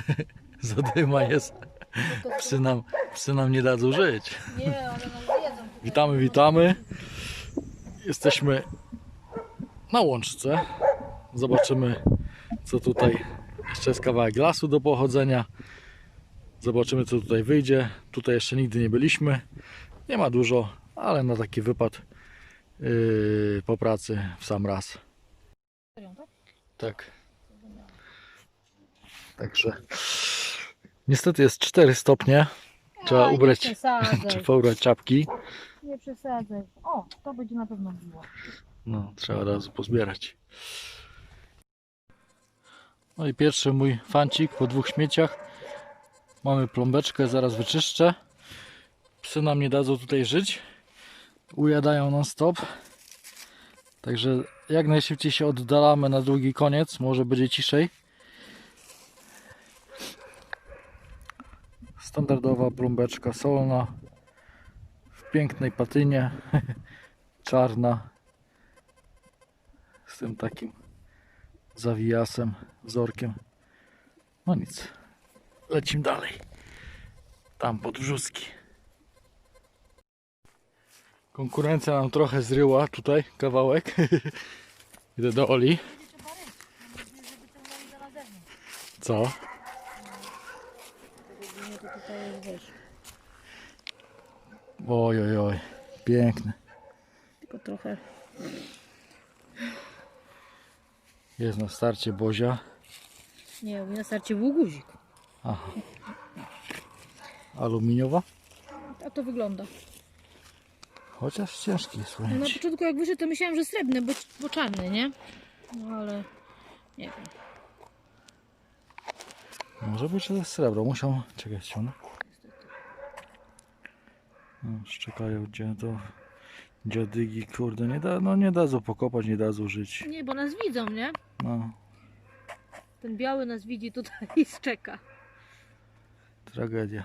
zadyma jest. Psy nam, psy nam nie dadzą żyć. Nie, one jedzą. Witamy, witamy. Jesteśmy na łączce. Zobaczymy, co tutaj. Jeszcze jest kawałek lasu do pochodzenia. Zobaczymy, co tutaj wyjdzie. Tutaj jeszcze nigdy nie byliśmy. Nie ma dużo, ale na taki wypad yy, po pracy w sam raz. Tak. Także niestety jest 4 stopnie. Trzeba ubrać, trzeba ubrać czapki. Nie przesadzaj. O, to będzie na pewno biło. No, trzeba od razu pozbierać. No i pierwszy mój fancik po dwóch śmieciach. Mamy plombeczkę, zaraz wyczyszczę. Psy nam nie dadzą tutaj żyć. Ujadają non stop. Także jak najszybciej się oddalamy na drugi koniec. Może będzie ciszej. Standardowa plombeczka solna. W pięknej patynie. Czarna z tym takim zawijasem, wzorkiem. No nic, lecimy dalej. Tam podwrzuski. Konkurencja nam trochę zryła tutaj kawałek. Idę do Oli. Co? Nie, to tutaj jest, wiesz, Oj, oj, oj. Piękny. tylko trochę. Jest na starcie Bozia. Nie, u mnie na starcie był guzik. Aha. Aluminiowa? A to wygląda. Chociaż ciężki jest No na początku jak wyszedł, to myślałam, że srebrny, bo, bo czarny, nie? No ale nie wiem. Może być, jest srebro. Musiał... Czekaj, ściągnę. No, szczekają gdzie to... Dziadygi, kurde, nie da, no nie dadzą pokopać, nie dadzą żyć. Nie, bo nas widzą, nie? No, Ten biały nas widzi tutaj i czeka. tragedia.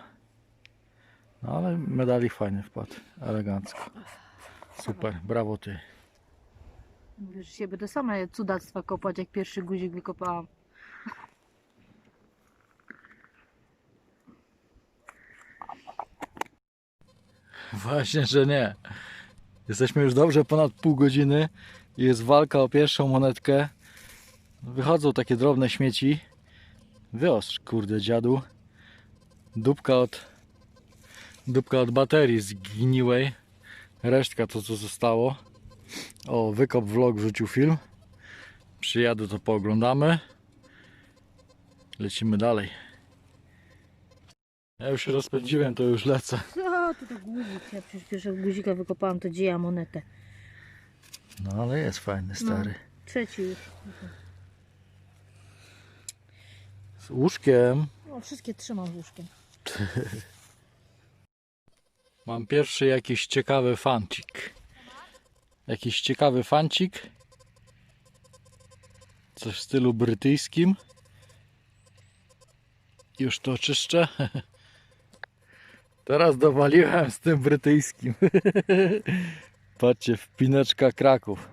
No ale medalik fajny wpadł, elegancko. Super, brawo ty. Że się będę sama cudactwa kopać, jak pierwszy guzik wykopałam. Właśnie, że nie. Jesteśmy już dobrze ponad pół godziny i jest walka o pierwszą monetkę. Wychodzą takie drobne śmieci. Wyostrz, kurde, dziadu. Dupka od dupka od baterii zgniłej. Resztka to co zostało. O, wykop vlog wrzucił film. Przyjadę to pooglądamy. Lecimy dalej. Ja już się rozpędziłem, to już lecę. No, to to guzik. Ja przecież pierwszego guzika wykopałam, to gdzie ja monetę? No ale jest fajny, stary. Trzeci już. Z łóżkiem. O, wszystkie trzymam z łóżkiem. Mam pierwszy jakiś ciekawy fancik. Jakiś ciekawy fancik. Coś w stylu brytyjskim. Już to czyszczę. Teraz dowaliłem z tym brytyjskim. Patrzcie, wpineczka Kraków.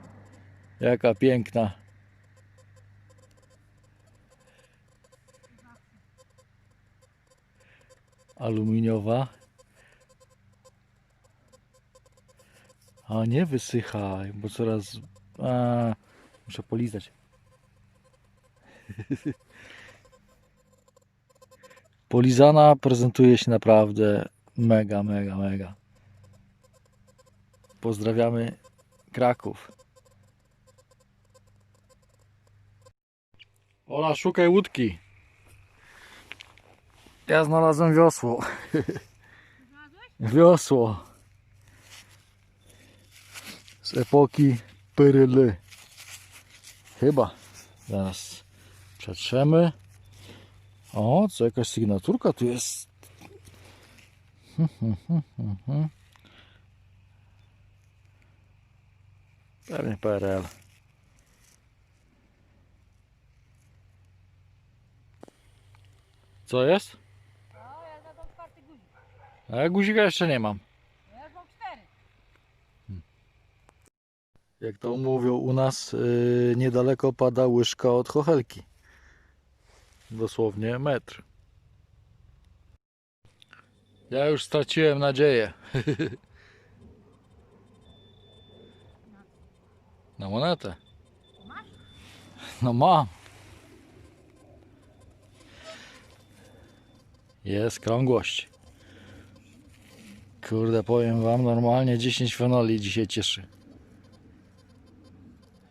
Jaka piękna. Aluminiowa. A nie wysychaj, bo coraz. A, muszę polizać. Polizana prezentuje się naprawdę mega, mega, mega. Pozdrawiamy Kraków. Ola, szukaj łódki. Ja znalazłem wiosło. Wiosło z epoki Pyryly. Chyba. Zaraz przetrzemy. O, co jakaś sygnaturka tu jest. Pewnie PRL. Co jest? No, ja zadam czwarty guzik. A ja guzika jeszcze nie mam. Ja mam cztery. Jak to mówią u nas, yy, niedaleko pada łyżka od chochelki. Dosłownie metr. Ja już straciłem nadzieję. Na monetę. No mam. Jest krągłość. Kurde, powiem wam, normalnie 10 fenoli dzisiaj cieszy.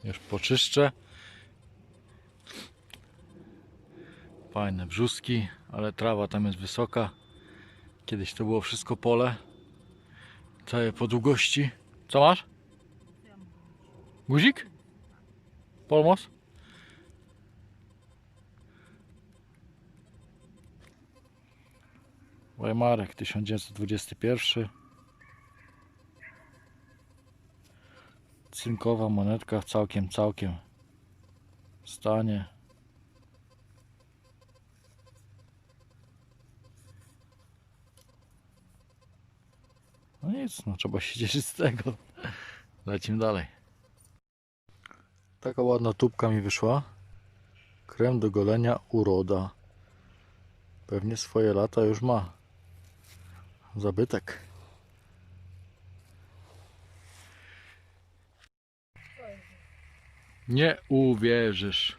Już poczyszczę. Fajne brzuski, ale trawa tam jest wysoka. Kiedyś to było wszystko pole. Całe po długości. Co masz? Guzik? Polmos? Weimarek 1921. Cynkowa monetka w całkiem, całkiem stanie. No nic, no trzeba się cieszyć z tego. Lecimy dalej. Taka ładna tubka mi wyszła. Krem do golenia uroda. Pewnie swoje lata już ma. Zabytek. Nie uwierzysz.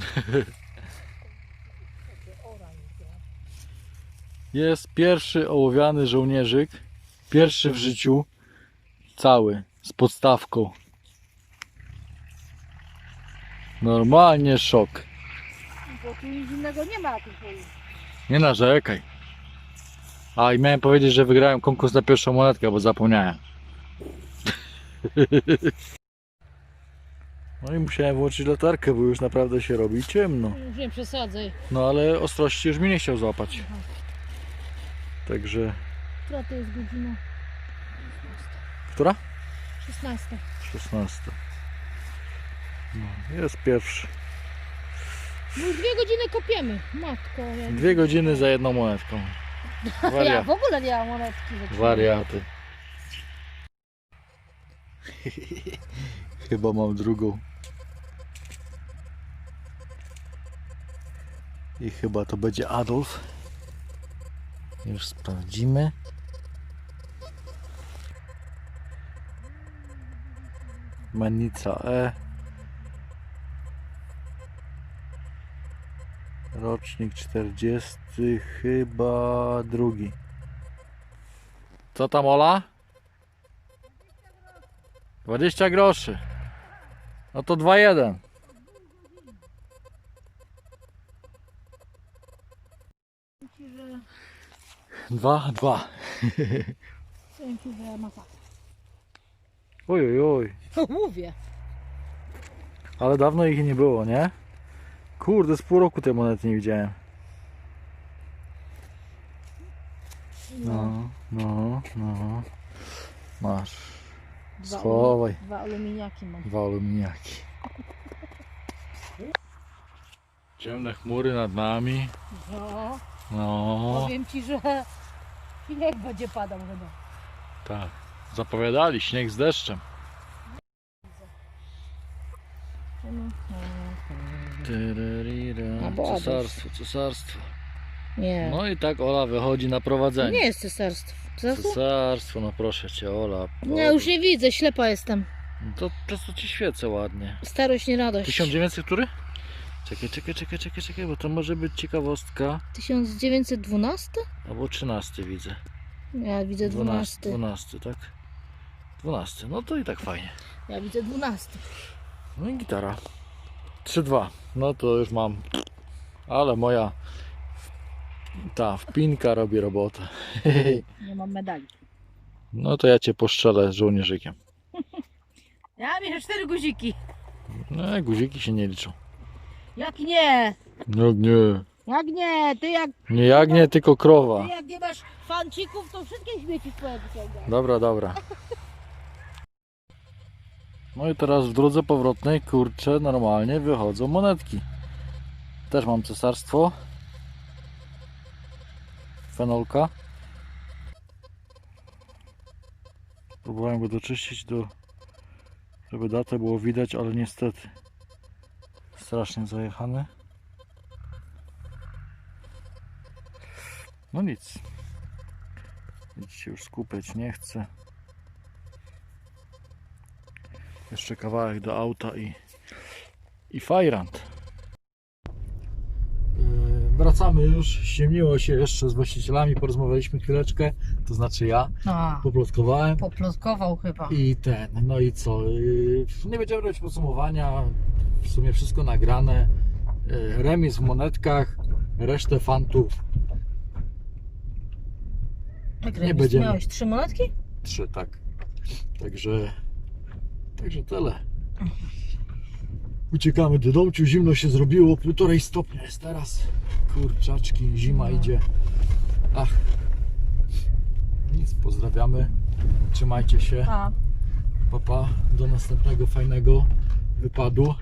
Jest pierwszy ołowiany żołnierzyk. Pierwszy w życiu. Cały. Z podstawką. Normalnie szok. Bo tu nic innego nie ma tu. Nie narzekaj. A i miałem powiedzieć, że wygrałem konkurs na pierwszą monetkę, bo zapomniałem. No i musiałem włączyć latarkę, bo już naprawdę się robi ciemno. Już nie przesadzaj. No ale ostrości już mi nie chciał złapać. Także. Która to jest godzina? Która? 16. 16. No, jest pierwszy. Już dwie godziny kopiemy. Matko. Ja, Dwie godziny za jedną monetką. ja w ogóle nie mam monetki. że- Wariaty. Chyba mam drugą. I chyba to będzie Adolf. Już sprawdzimy. Manica E. Rocznik 40, chyba drugi. Co tam Ola? 20 groszy. No to 2-1. Ci, że... 2-2. Powiem ci, że masa. Oj, oj, oj. Mówię. Ale dawno ich nie było, nie? Kurde, z pół roku tej monety nie widziałem. No, no, no. Masz. Dwa Schowaj. Dwa aluminiaki mam. Dwa aluminiaki. Ciemne chmury nad nami. No, No, powiem ci, że śnieg będzie padał chyba. tak. Zapowiadali śnieg z deszczem. Cesarstwo, cesarstwo. Nie. No i tak Ola wychodzi na prowadzenie. nie jest cesarstwo. Cesarstwo? Cesarstwo, no proszę cię, Ola. Nie, już nie widzę, ślepa jestem. No To przez to ci świecę ładnie. Starość, nie radość. 1900 który? Czekaj, czekaj, czekaj, czekaj, czekaj, bo to może być ciekawostka. 1912? Albo 13 widzę. Ja widzę 12. 12, tak? 12, no to i tak fajnie. Ja widzę 12. No i gitara. 3-2. No to już mam. Ale moja ta wpinka robi robotę. Nie mam medali. No to ja cię poszczelę z żołnierzykiem. Ja miałem cztery guziki. No guziki się nie liczą. Jak nie? No nie. Jak nie? Ty jak, Nie jak nie, tylko krowa. ty jak nie masz fancików, to wszystkie śmieci twoje wyciągasz. Dobra, dobra. No i teraz w drodze powrotnej, kurczę, normalnie wychodzą monetki. Też mam cesarstwo. Fenolka. Próbowałem go doczyścić do... żeby datę było widać, ale niestety strasznie zajechany. No nic. Nic się już skupiać nie chcę. Jeszcze kawałek do auta i, i fajrant. Yy, Wracamy już, ściemniło się jeszcze z właścicielami, porozmawialiśmy chwileczkę, to znaczy ja, A, poplotkowałem. Poplotkował chyba. i ten, no i co, yy, nie będziemy robić podsumowania, w sumie wszystko nagrane, Yy, remis w monetkach, resztę fantów, Jak nie remis, będziemy. Miałeś trzy monetki? trzy, tak, także, także tyle. Uciekamy do domciu, zimno się zrobiło, półtorej stopnia jest teraz, kurczaczki, zima No. idzie, ach, nic, pozdrawiamy, trzymajcie się. A. Papa, do następnego fajnego wypadu.